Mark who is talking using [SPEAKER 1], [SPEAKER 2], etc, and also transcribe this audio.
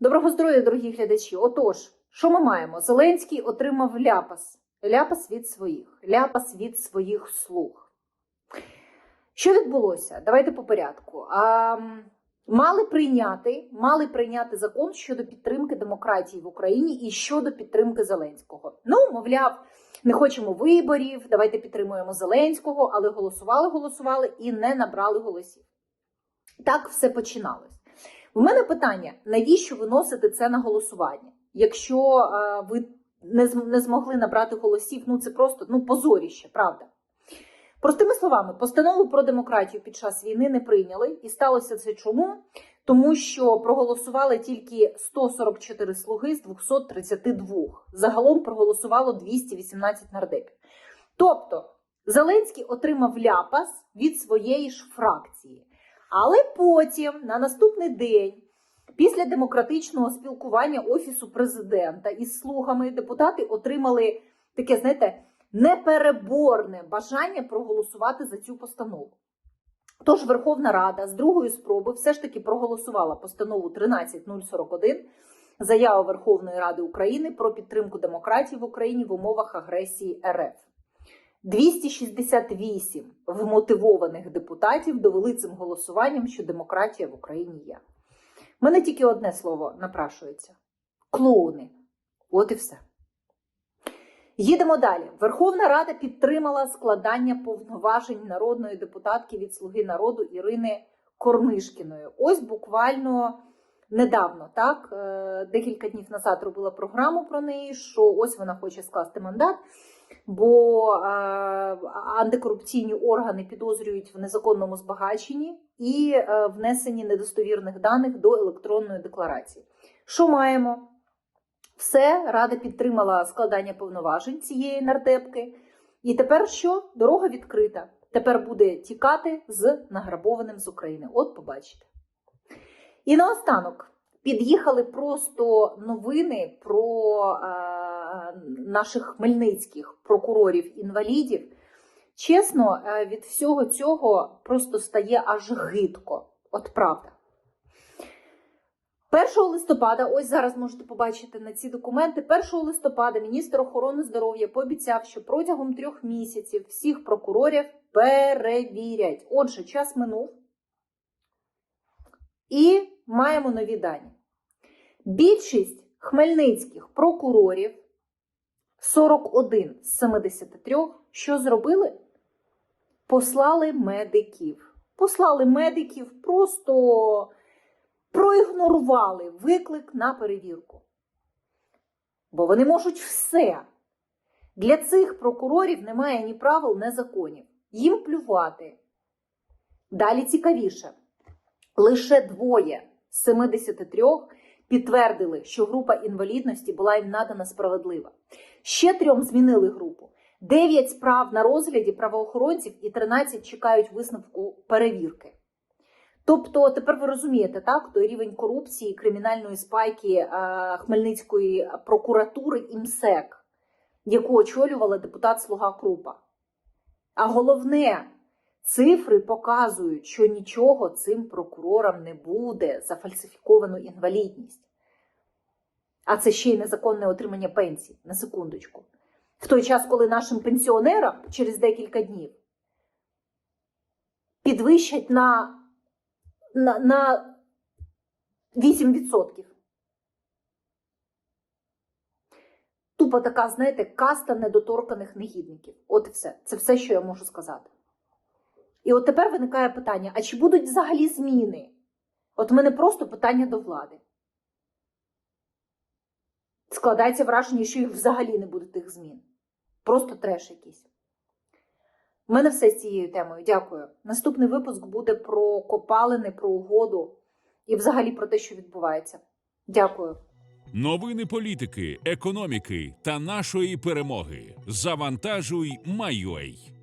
[SPEAKER 1] Доброго здоров'я, дорогі глядачі. Отож, що ми маємо? Зеленський отримав ляпас. Ляпас від своїх, ляпас від своїх слуг. Що відбулося? Давайте по порядку. А, мали прийняти, мали прийняти закон щодо підтримки демократії в Україні і щодо підтримки Зеленського. Ну, мовляв, не хочемо виборів, давайте підтримуємо Зеленського, але голосували, голосували і не набрали голосів. Так все починалось. У мене питання: навіщо виносити це на голосування? Якщо е, ви не, змогли набрати голосів, ну це просто ну позоріще, правда. Простими словами, постанову про демократію під час війни не прийняли, і сталося це чому? Тому що проголосували тільки 144 слуги з 232. Загалом проголосувало 218 нардепів. Тобто Зеленський отримав ляпас від своєї ж фракції. Але потім, на наступний день, після демократичного спілкування Офісу президента із слугами, депутати отримали таке, знаєте, непереборне бажання проголосувати за цю постанову. Тож Верховна Рада з другої спроби все ж таки проголосувала постанову 13041 заяву Верховної Ради України про підтримку демократії в Україні в умовах агресії РФ. 268 вмотивованих депутатів довели цим голосуванням, що демократія в Україні є. Мене тільки одне слово напрашується: клоуни. От і все. Їдемо далі. Верховна Рада підтримала складання повноважень народної депутатки від Слуги народу Ірини Корнишкіної. Ось буквально недавно, так, е, декілька днів назад робила програму про неї, що ось вона хоче скласти мандат, бо е, антикорупційні органи підозрюють в незаконному збагаченні і е, внесенні недостовірних даних до електронної декларації. Що маємо? Все, Рада підтримала складання повноважень цієї нардепки. І тепер що? Дорога відкрита. Тепер буде тікати з награбованим з України. От побачите. І наостанок під'їхали просто новини про е, наших хмельницьких прокурорів-інвалідів. Чесно, е, від всього цього просто стає аж гидко. От правда. 1 листопада, ось зараз можете побачити на ці документи. 1 листопада міністр охорони здоров'я пообіцяв, що протягом трьох місяців всіх прокурорів перевірять. Отже, час минув. І маємо нові дані. Більшість хмельницьких прокурорів 41 з 73, що зробили? Послали медиків. Послали медиків, просто проігнорували виклик на перевірку. Бо вони можуть все. Для цих прокурорів немає ні правил, ні законів. Їм плювати. Далі цікавіше. Лише двоє з 73 підтвердили, що група інвалідності була їм надана справедлива. Ще трьом змінили групу. Дев'ять справ на розгляді правоохоронців і 13 чекають висновку перевірки. Тобто, тепер ви розумієте, так, той рівень корупції, кримінальної спайки е, Хмельницької прокуратури і МСЕК, яку очолювала депутат Слуга Крупа. А головне, цифри показують, що нічого цим прокурорам не буде за фальсифіковану інвалідність. А це ще й незаконне отримання пенсій, на секундочку. В той час, коли нашим пенсіонерам через декілька днів підвищать на на, на 8%. Тупо така, знаєте, каста недоторканих негідників. От і все. Це все, що я можу сказати. І от тепер виникає питання: а чи будуть взагалі зміни? От в мене просто питання до влади. Складається враження, що їх взагалі не буде тих змін. Просто треш якийсь. У мене все з цією темою. Дякую. Наступний випуск буде про копалини, про угоду і взагалі про те, що відбувається. Дякую.
[SPEAKER 2] Новини політики, економіки та нашої перемоги. Завантажуй, майой.